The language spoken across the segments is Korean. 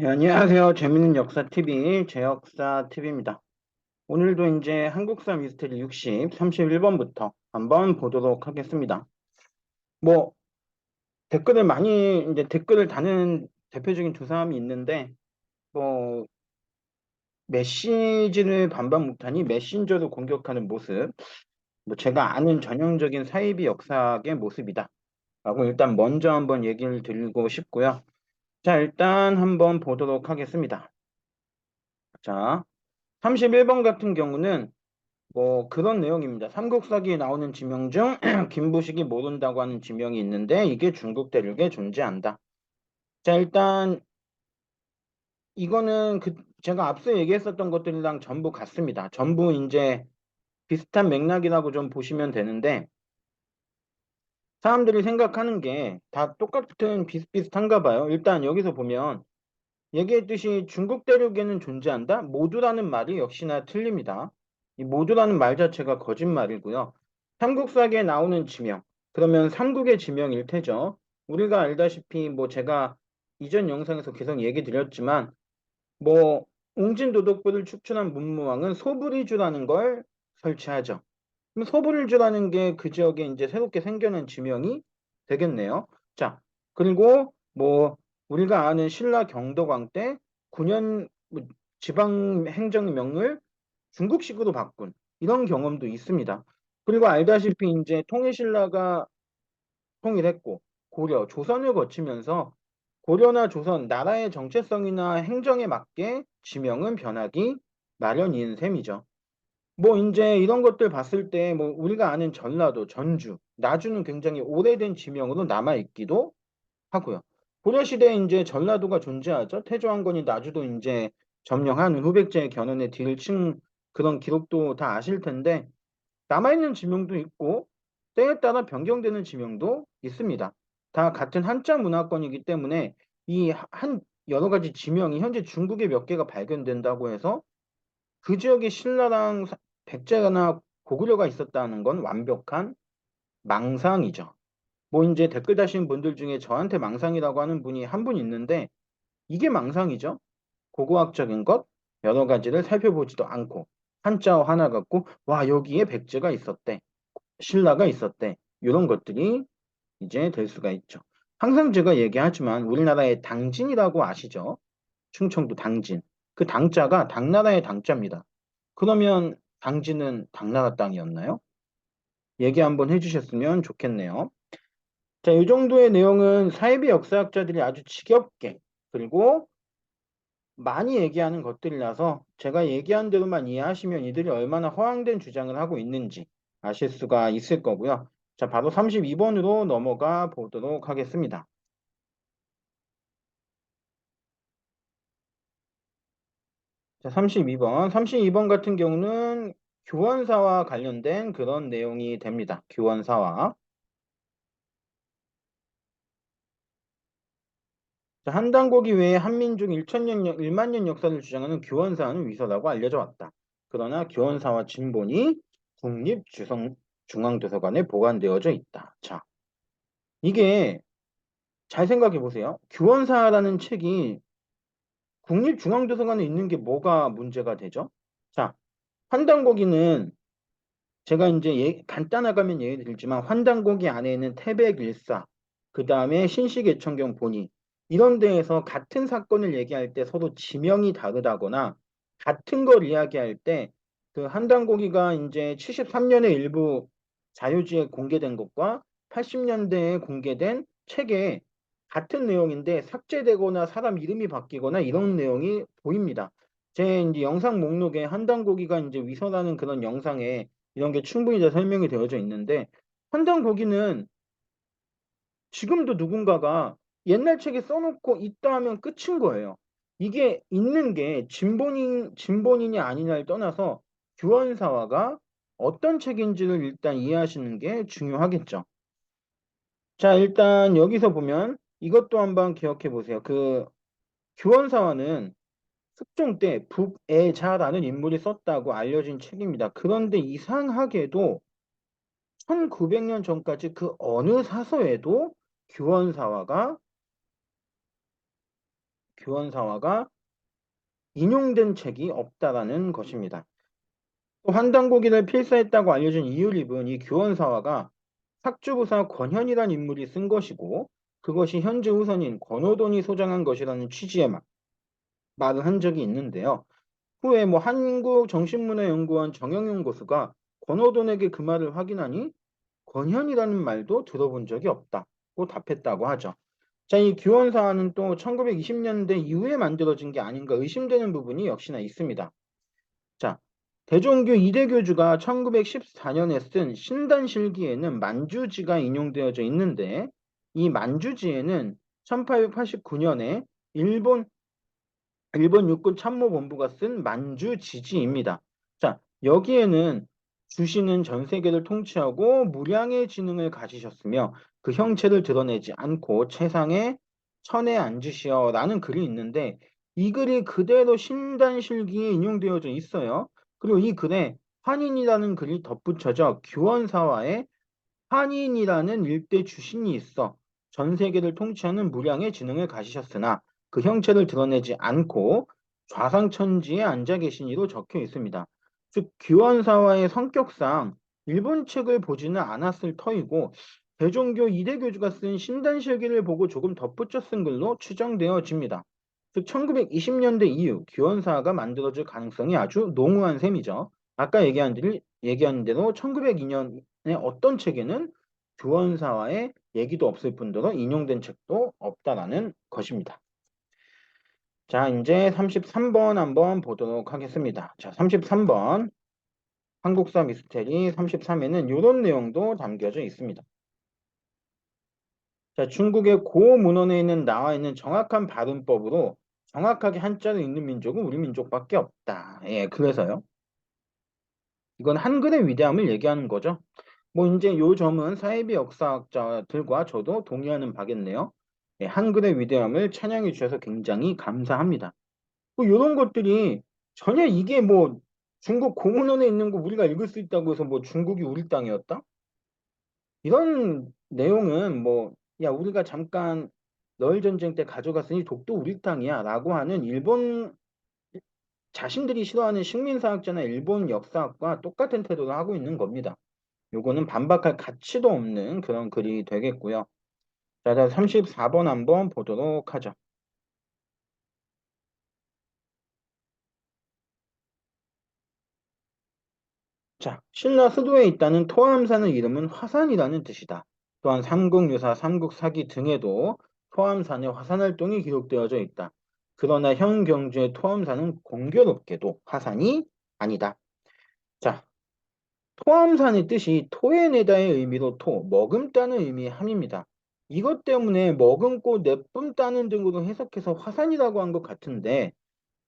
네, 안녕하세요. 재밌는 역사 TV, 제역사 TV입니다. 오늘도 이제 한국사 미스터리 60, 31번부터 한번 보도록 하겠습니다. 뭐, 댓글을 많이, 이제 댓글을 다는 대표적인 두 사람이 있는데, 뭐, 메시지를 반반 못하니 메신저로 공격하는 모습, 뭐, 제가 아는 전형적인 사이비 역사의 모습이다. 라고 일단 먼저 한번 얘기를 드리고 싶고요. 자, 일단 한번 보도록 하겠습니다. 자, 31번 같은 경우는 뭐 그런 내용입니다. 삼국사기에 나오는 지명 중 김부식이 모른다고 하는 지명이 있는데 이게 중국 대륙에 존재한다. 자, 일단 이거는 그 제가 앞서 얘기했었던 것들이랑 전부 같습니다. 전부 이제 비슷한 맥락이라고 좀 보시면 되는데 사람들이 생각하는 게 다 똑같은 비슷비슷한가 봐요. 일단 여기서 보면 얘기했듯이 중국 대륙에는 존재한다? 모두라는 말이 역시나 틀립니다. 이 모두라는 말 자체가 거짓말이고요. 삼국사기에 나오는 지명, 그러면 삼국의 지명일 테죠. 우리가 알다시피 뭐 제가 이전 영상에서 계속 얘기 드렸지만 뭐 웅진도독부를 축출한 문무왕은 소불이주라는 걸 설치하죠. 그럼 소불이주라는 게 그 지역에 이제 새롭게 생겨난 지명이 되겠네요. 자, 그리고 뭐 우리가 아는 신라 경도광 때 9년 뭐 지방 행정명을 중국식으로 바꾼 이런 경험도 있습니다. 그리고 알다시피 이제 통일신라가 통일했고 고려, 조선을 거치면서 고려나 조선 나라의 정체성이나 행정에 맞게 지명은 변하기 마련인 셈이죠. 뭐 이제 이런 것들 봤을 때 뭐 우리가 아는 전라도, 전주, 나주는 굉장히 오래된 지명으로 남아 있기도 하고요. 고려 시대에 이제 전라도가 존재하죠. 태조왕건이 나주도 이제 점령한 후백제의 견훤에 뒤를 친 그런 기록도 다 아실 텐데 남아 있는 지명도 있고 때에 따라 변경되는 지명도 있습니다. 다 같은 한자 문화권이기 때문에 이 한 여러 가지 지명이 현재 중국에 몇 개가 발견된다고 해서 그 지역에 신라랑 백제나 고구려가 있었다는 건 완벽한 망상이죠. 뭐 이제 댓글 다신 분들 중에 저한테 망상이라고 하는 분이 한 분 있는데 이게 망상이죠. 고고학적인 것 여러 가지를 살펴보지도 않고 한자어 하나 갖고 와 여기에 백제가 있었대. 신라가 있었대. 이런 것들이 이제 될 수가 있죠. 항상 제가 얘기하지만 우리나라의 당진이라고 아시죠? 충청도 당진. 그 당자가 당나라의 당자입니다. 그러면 당진은 당나라 땅이었나요? 얘기 한번 해주셨으면 좋겠네요. 자, 이 정도의 내용은 사이비 역사학자들이 아주 지겹게 그리고 많이 얘기하는 것들이라서 제가 얘기한 대로만 이해하시면 이들이 얼마나 허황된 주장을 하고 있는지 아실 수가 있을 거고요. 자, 바로 32번으로 넘어가 보도록 하겠습니다. 자, 32번. 32번 같은 경우는 교원사와 관련된 그런 내용이 됩니다. 교원사와. 자, 한당고기 외에 한민족 1천년, 1만 년 역사를 주장하는 교원사는 위서라고 알려져 왔다. 그러나 교원사와 진본이 국립중앙도서관에 보관되어져 있다. 자, 이게 잘 생각해 보세요. 교원사라는 책이 국립중앙도서관에 있는 게 뭐가 문제가 되죠? 자, 환단고기는 제가 이제 예, 간단하게만 예를 들지만 환단고기 안에는 태백일사, 그 다음에 신시계천경 본의 이런 데에서 같은 사건을 얘기할 때 서로 지명이 다르다거나 같은 걸 이야기할 때 그 한단고기가 이제 73년에 일부 자유지에 공개된 것과 80년대에 공개된 책에 같은 내용인데 삭제되거나 사람 이름이 바뀌거나 이런 내용이 보입니다. 제 이제 영상 목록에 한단고기가 이제 위선하는 그런 영상에 이런 게 충분히 다 설명이 되어져 있는데 한단고기는 지금도 누군가가 옛날 책에 써놓고 있다 하면 끝인 거예요. 이게 있는 게 진본인, 진본인이 아니냐를 떠나서 교원사화가 어떤 책인지를 일단 이해하시는 게 중요하겠죠. 자, 일단 여기서 보면 이것도 한번 기억해 보세요. 그 교원사화는 숙종 때 북애자라는 인물이 썼다고 알려진 책입니다. 그런데 이상하게도 1900년 전까지 그 어느 사서에도 교원사화가 규원사화가 인용된 책이 없다라는 것입니다. 또 환단고기를 필사했다고 알려진 이유립은 이 규원사화가 삭주부사 권현이란 인물이 쓴 것이고 그것이 현재 후손인 권오돈이 소장한 것이라는 취지의 말, 말을 한 적이 있는데요. 후에 뭐 한국정신문화연구원 정영용 교수가 권오돈에게 그 말을 확인하니 권현이라는 말도 들어본 적이 없다고 답했다고 하죠. 자, 이 규원사화는 또 1920년대 이후에 만들어진 게 아닌가 의심되는 부분이 역시나 있습니다. 자, 대종교 이대교주가 1914년에 쓴 신단실기에는 만주지가 인용되어져 있는데 이 만주지에는 1889년에 일본 일본 육군 참모본부가 쓴 만주지지입니다. 자, 여기에는 주신은 전 세계를 통치하고 무량의 지능을 가지셨으며 그 형체를 드러내지 않고 최상의 천에 앉으시어 라는 글이 있는데 이 글이 그대로 신단실기에 인용되어져 있어요. 그리고 이 글에 환인이라는 글이 덧붙여져 규원사화에 환인이라는 일대 주신이 있어 전 세계를 통치하는 무량의 지능을 가지셨으나 그 형체를 드러내지 않고 좌상천지에 앉아 계신 이로 적혀 있습니다. 즉 규원사화의 성격상 일본 책을 보지는 않았을 터이고 대종교 이대 교주가 쓴 신단실기를 보고 조금 덧붙여 쓴 글로 추정되어집니다. 즉 1920년대 이후 규원사화가 만들어질 가능성이 아주 농후한 셈이죠. 아까 얘기한, 대로 1902년에 어떤 책에는 규원사화의 얘기도 없을 뿐더러 인용된 책도 없다라는 것입니다. 자, 이제 33번 한번 보도록 하겠습니다. 자, 33번. 한국사 미스테리 33에는 이런 내용도 담겨져 있습니다. 자, 중국의 고문헌에 있는 나와 있는 정확한 발음법으로 정확하게 한자를 읽는 민족은 우리 민족밖에 없다. 예, 그래서요. 이건 한글의 위대함을 얘기하는 거죠. 뭐 이제 요 점은 사이비 역사학자들과 저도 동의하는 바겠네요. 예, 한글의 위대함을 찬양해 주셔서 굉장히 감사합니다. 뭐 이런 것들이 전혀 이게 뭐 중국 고문원에 있는 거 우리가 읽을 수 있다고 해서 뭐 중국이 우리 땅이었다? 이런 내용은 뭐 야, 우리가 잠깐 너일 전쟁 때 가져갔으니 독도 우리 땅이야 라고 하는 일본 자신들이 싫어하는 식민사학자나 일본 역사학과 똑같은 태도를 하고 있는 겁니다. 요거는 반박할 가치도 없는 그런 글이 되겠고요. 자, 34번 한번 보도록 하죠. 자, 신라 수도에 있다는 토암산의 이름은 화산이라는 뜻이다. 또한 삼국유사, 삼국사기 등에도 토암산의 화산활동이 기록되어져 있다. 그러나 현 경주의 토암산은 공교롭게도 화산이 아니다. 자, 토암산의 뜻이 토해내다의 의미로 토, 머금다는 의미의 함입니다. 이것 때문에 머금고 내뿜다는 등으로 해석해서 화산이라고 한 것 같은데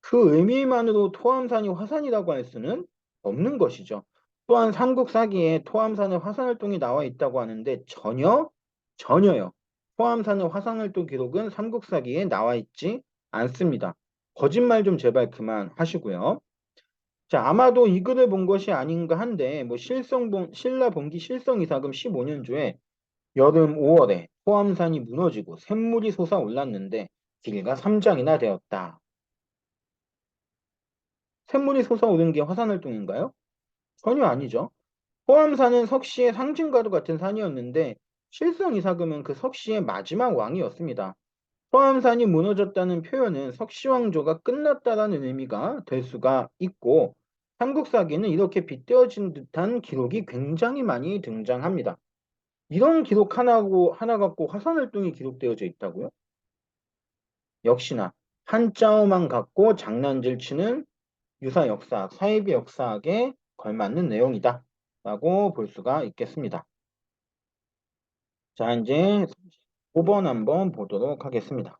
그 의미만으로 토암산이 화산이라고 할 수는 없는 것이죠. 또한 삼국사기에 토암산의 화산활동이 나와 있다고 하는데 전혀 전혀요. 토암산의 화산활동 기록은 삼국사기에 나와 있지 않습니다. 거짓말 좀 제발 그만 하시고요. 자, 아마도 이 글을 본 것이 아닌가 한데 뭐 실성 본 신라 본기 실성 이사금 15년조에 여름 5월에 토암산이 무너지고 샘물이 솟아올랐는데 길이가 3장이나 되었다. 샘물이 솟아오른 게 화산활동인가요? 전혀 아니죠. 호암산은 석씨의 상징과도 같은 산이었는데 실성 이사금은 그 석씨의 마지막 왕이었습니다. 호암산이 무너졌다는 표현은 석씨왕조가 끝났다라는 의미가 될 수가 있고 삼국사기는 이렇게 빗대어진 듯한 기록이 굉장히 많이 등장합니다. 이런 기록 하나고 하나 갖고 화산활동이 기록되어져 있다고요? 역시나 한자어만 갖고 장난질 치는 유사 역사학, 사이비 역사학의 걸맞는 내용이다. 라고 볼 수가 있겠습니다. 자, 이제 5번 한번 보도록 하겠습니다.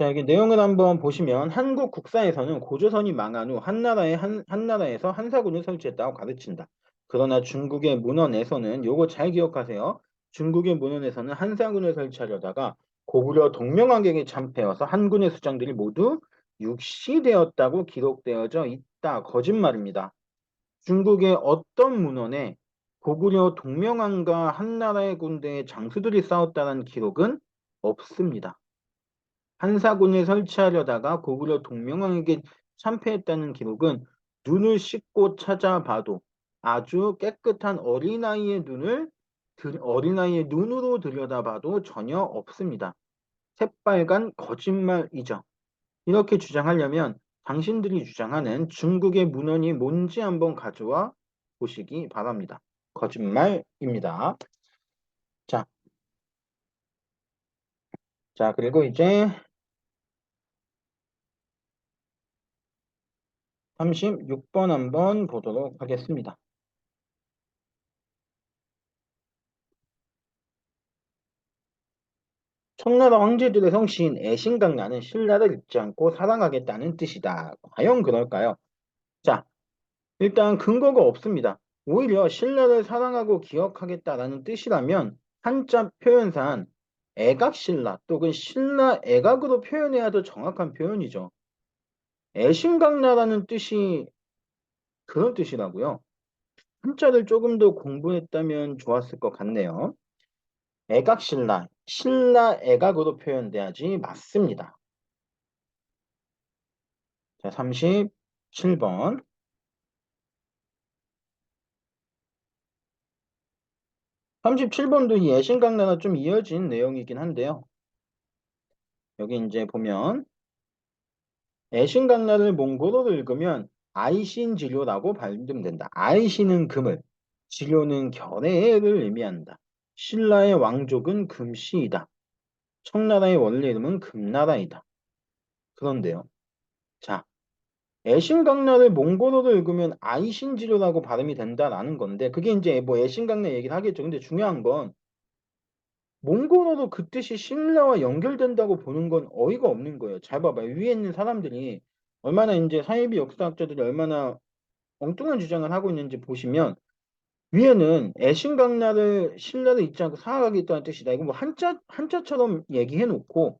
자, 여기 내용을 한번 보시면 한국 국사에서는 고조선이 망한 후 한나라의 한, 한나라에서 한사군을 설치했다고 가르친다. 그러나 중국의 문헌에서는 요거 잘 기억하세요. 중국의 문헌에서는 한사군을 설치하려다가 고구려 동명왕경에 참패해서 한군의 수장들이 모두 육시되었다고 기록되어져 있다. 거짓말입니다. 중국의 어떤 문헌에 고구려 동명왕과 한나라의 군대의 장수들이 싸웠다는 기록은 없습니다. 한사군을 설치하려다가 고구려 동명왕에게 참패했다는 기록은 눈을 씻고 찾아봐도 아주 깨끗한 어린아이의 눈을 어린아이의 눈으로 들여다봐도 전혀 없습니다. 새빨간 거짓말이죠. 이렇게 주장하려면 당신들이 주장하는 중국의 문헌이 뭔지 한번 가져와 보시기 바랍니다. 거짓말입니다. 자, 자 그리고 이제 36번 한번 보도록 하겠습니다. 청나라 황제들의 성씨인 애신강나는 신라를 잊지 않고 사랑하겠다는 뜻이다. 과연 그럴까요? 자, 일단 근거가 없습니다. 오히려 신라를 사랑하고 기억하겠다라는 뜻이라면 한자 표현상 애각신라 또는 신라 애각으로 표현해야 더 정확한 표현이죠. 애신강나라는 뜻이 그런 뜻이라고요. 한자를 조금 더 공부했다면 좋았을 것 같네요. 애각신라, 신라 애각으로 표현돼야지 맞습니다. 자, 37번. 37번도 이 애신강나라 좀 이어진 내용이긴 한데요. 여기 이제 보면 애신강나를 몽고로로 읽으면 아이신 지료라고 발음된다. 아이신은 금을, 지료는 결의를 의미한다. 신라의 왕족은 금씨이다. 청나라의 원래 이름은 금나라이다. 그런데요. 자, 애신강나를 몽고로로 읽으면 아이신지료라고 발음이 된다라는 건데 그게 이제 뭐 애신강나 얘기를 하겠죠. 근데 중요한 건 몽고로도 그 뜻이 신라와 연결된다고 보는 건 어이가 없는 거예요. 잘 봐봐요. 위에 있는 사람들이 얼마나 이제 사이비 역사학자들이 얼마나 엉뚱한 주장을 하고 있는지 보시면 위에는 애신강나를 신라를 잊지 않고 사랑하겠다는 뜻이다. 이거 뭐 한자 한자처럼 얘기해 놓고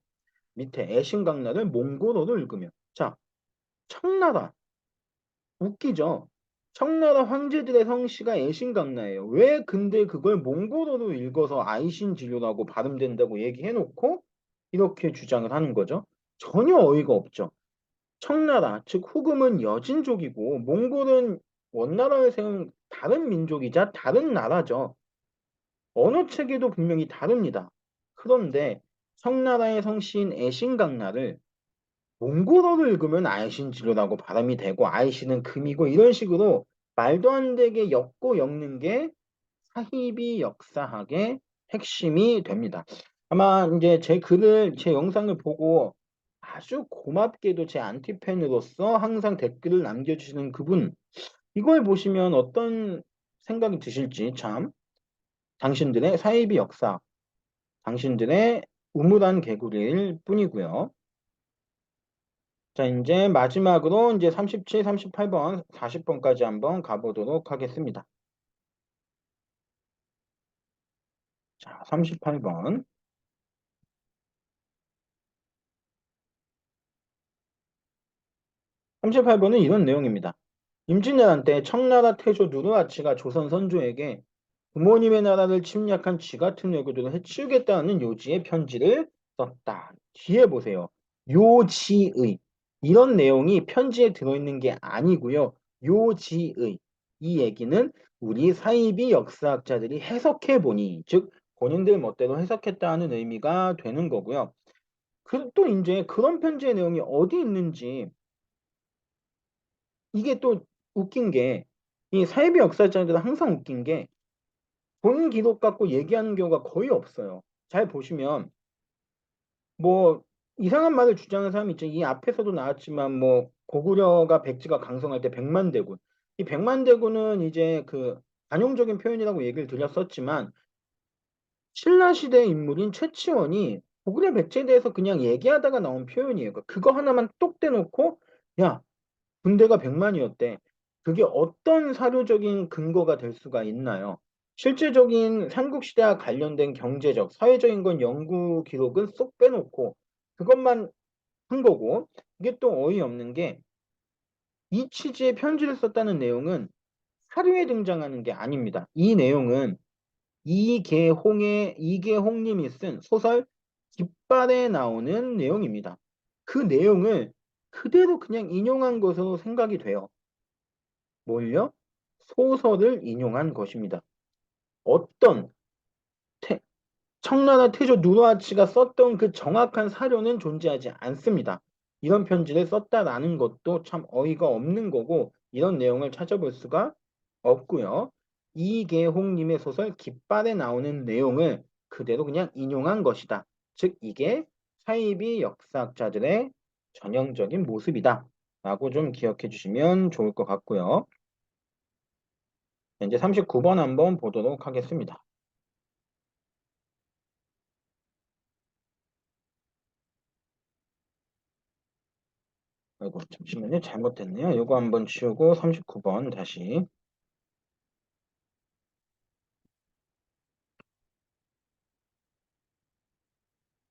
밑에 애신강나를 몽고로로 읽으면 자 청나라 웃기죠. 청나라 황제들의 성씨가 애신강나예요. 왜 근데 그걸 몽고로로 읽어서 아이신지료라고 발음된다고 얘기해놓고 이렇게 주장을 하는 거죠. 전혀 어이가 없죠. 청나라, 즉 후금은 여진족이고 몽골은 원나라를 세운 다른 민족이자 다른 나라죠. 언어 체계도 분명히 다릅니다. 그런데 청나라의 성씨인 애신강나를 몽골어로 읽으면 아이신지료라고 발음이 되고 아이신은 금이고 이런 식으로 말도 안 되게 엮고 엮는 게 사희비 역사학의 핵심이 됩니다. 아마 이제 제 글을 제 영상을 보고 아주 고맙게도 제 안티팬으로서 항상 댓글을 남겨주시는 그분 이걸 보시면 어떤 생각이 드실지 참 당신들의 사이비 역사 당신들의 우물한 개구리일 뿐이고요. 자, 이제 마지막으로 이제 37, 38번, 40번까지 한번 가보도록 하겠습니다. 자, 38번. 38번은 이런 내용입니다. 임진왜란 때 청나라 태조 누르하치가 조선 선조에게 부모님의 나라를 침략한 쥐 같은 외교들을 해치우겠다는 요지의 편지를 썼다. 뒤에 보세요. 요지의 이런 내용이 편지에 들어있는 게 아니고요. 요지의 이 얘기는 우리 사이비 역사학자들이 해석해 보니 즉 본인들 멋대로 해석했다는 의미가 되는 거고요. 그, 또 이제 그런 편지의 내용이 어디 있는지 이게 또 웃긴 게 이 사이비 역사학자들은 항상 웃긴 게 본 기록 갖고 얘기하는 경우가 거의 없어요. 잘 보시면 뭐 이상한 말을 주장하는 사람이 있죠. 이 앞에서도 나왔지만 뭐 고구려가 백지가 강성할 때 백만대군. 이 백만대군은 이제 그 관용적인 표현이라고 얘기를 드렸었지만 신라 시대 인물인 최치원이 고구려 백제에 대해서 그냥 얘기하다가 나온 표현이에요. 그러니까 그거 하나만 똑 떼놓고 야 군대가 백만이었대. 그게 어떤 사료적인 근거가 될 수가 있나요? 실제적인 삼국시대와 관련된 경제적, 사회적인 건 연구 기록은 쏙 빼놓고 그것만 한 거고 이게 또 어이없는 게 이 취지의 편지를 썼다는 내용은 사료에 등장하는 게 아닙니다. 이 내용은 이계홍의 이계홍님이 쓴 소설 깃발에 나오는 내용입니다. 그 내용을 그대로 그냥 인용한 것으로 생각이 돼요. 뭘요? 소설을 인용한 것입니다. 어떤 태, 청나라 태조 누르하치가 썼던 그 정확한 사료는 존재하지 않습니다. 이런 편지를 썼다라는 것도 참 어이가 없는 거고 이런 내용을 찾아볼 수가 없고요. 이계홍님의 소설 깃발에 나오는 내용을 그대로 그냥 인용한 것이다. 즉 이게 사이비 역사학자들의 전형적인 모습이다. 라고 좀 기억해 주시면 좋을 것 같고요. 이제 39번 한번 보도록 하겠습니다. 아이고 잠시만요. 잘못됐네요. 이거 한번 치우고 39번 다시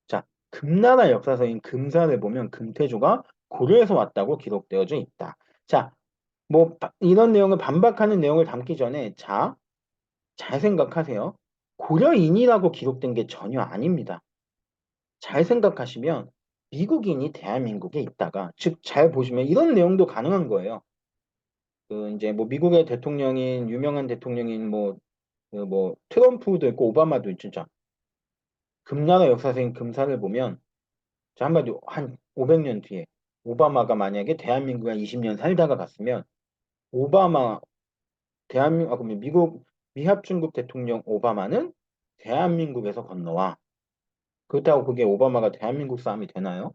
자, 금나라 역사서인 금사를 보면 금태조가 고려에서 왔다고 기록되어져 있다. 자, 뭐 이런 내용을 반박하는 내용을 담기 전에 자, 잘 생각하세요. 고려인이라고 기록된 게 전혀 아닙니다. 잘 생각하시면 미국인이 대한민국에 있다가 즉 잘 보시면 이런 내용도 가능한 거예요. 그 이제 뭐 미국의 대통령인 유명한 대통령인 뭐그뭐 트럼프도 있고 오바마도 있죠. 자, 금나라 역사적인 금사를 보면 자 한마디로 한 500년 뒤에 오바마가 만약에 대한민국에 20년 살다가 갔으면 오바마 대한민국 아 그러면 미국 미합중국 대통령 오바마는 대한민국에서 건너와 그렇다고 그게 오바마가 대한민국 싸움이 되나요?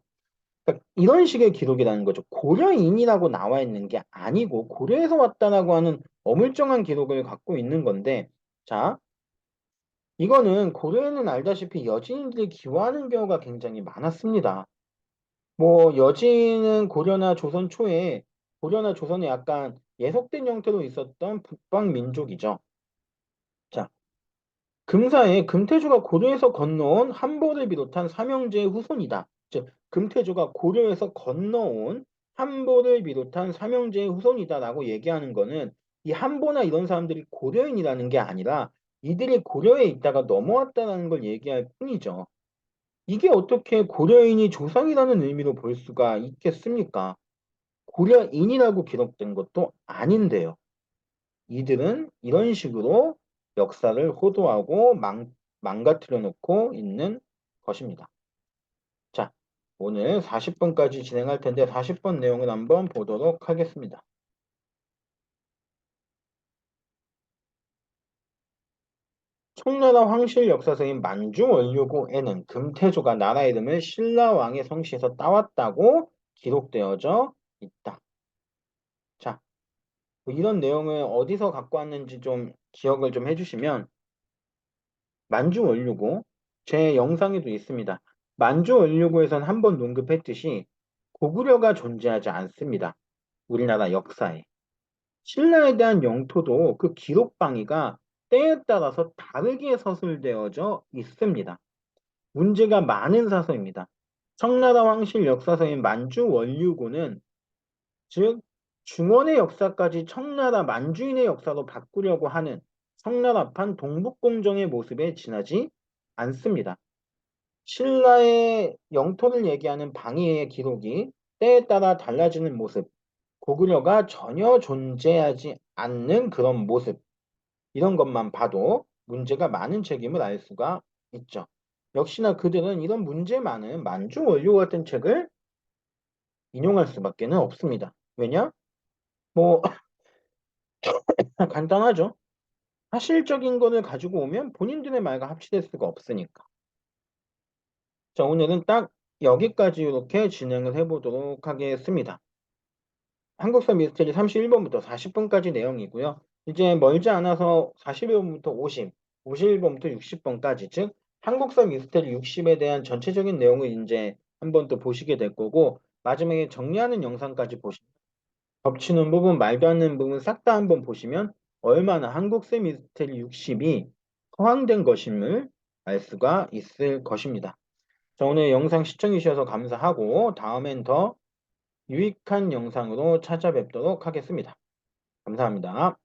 그러니까 이런 식의 기록이라는 거죠. 고려인이라고 나와 있는 게 아니고 고려에서 왔다라고 하는 어물쩡한 기록을 갖고 있는 건데 자 이거는 고려에는 알다시피 여진들이 기화하는 경우가 굉장히 많았습니다. 뭐 여진은 고려나 조선 초에 고려나 조선에 약간 예속된 형태로 있었던 북방 민족이죠. 자, 금사에 금태조가 고려에서 건너온 한보를 비롯한 삼형제의 후손이다. 즉, 금태조가 고려에서 건너온 한보를 비롯한 삼형제의 후손이다라고 얘기하는 거는 이 한보나 이런 사람들이 고려인이라는 게 아니라 이들이 고려에 있다가 넘어왔다는 걸 얘기할 뿐이죠. 이게 어떻게 고려인이 조상이라는 의미로 볼 수가 있겠습니까? 고려인이라고 기록된 것도 아닌데요. 이들은 이런 식으로 역사를 호도하고 망, 망가뜨려 놓고 있는 것입니다. 자, 오늘 40번까지 진행할 텐데 40번 내용을 한번 보도록 하겠습니다. 청나라 황실 역사서인 만주원료고에는 금태조가 나라 이름을 신라왕의 성씨에서 따왔다고 기록되어져 있다. 자, 뭐 이런 내용을 어디서 갖고 왔는지 좀 기억을 좀 해주시면 만주 원료고 제 영상에도 있습니다. 만주 원료고에선 한 번 언급했듯이 고구려가 존재하지 않습니다. 우리나라 역사에. 신라에 대한 영토도 그 기록방위가 때에 따라서 다르게 서술되어져 있습니다. 문제가 많은 사서입니다. 청나라 황실 역사서인 만주 원류고는 즉 중원의 역사까지 청나라 만주인의 역사로 바꾸려고 하는 청나라판 동북공정의 모습에 지나지 않습니다. 신라의 영토를 얘기하는 방위의 기록이 때에 따라 달라지는 모습, 고구려가 전혀 존재하지 않는 그런 모습, 이런 것만 봐도 문제가 많은 책임을 알 수가 있죠. 역시나 그들은 이런 문제 많은 만주 원료 같은 책을 인용할 수밖에 없습니다. 왜냐? 뭐 간단하죠. 사실적인 것을 가지고 오면 본인들의 말과 합치될 수가 없으니까. 자, 오늘은 딱 여기까지 이렇게 진행을 해보도록 하겠습니다. 한국사 미스테리 31번부터 40번까지 내용이고요. 이제 멀지 않아서 41번부터 50, 51번부터 60번까지 즉 한국사 미스테리 60에 대한 전체적인 내용을 이제 한번 또 보시게 될 거고 마지막에 정리하는 영상까지 보시면 겹치는 부분, 말도 안 되는 부분 싹 다 한번 보시면 얼마나 한국사 미스테리 60이 허황된 것임을 알 수가 있을 것입니다. 자, 오늘 영상 시청해 주셔서 감사하고 다음엔 더 유익한 영상으로 찾아뵙도록 하겠습니다. 감사합니다.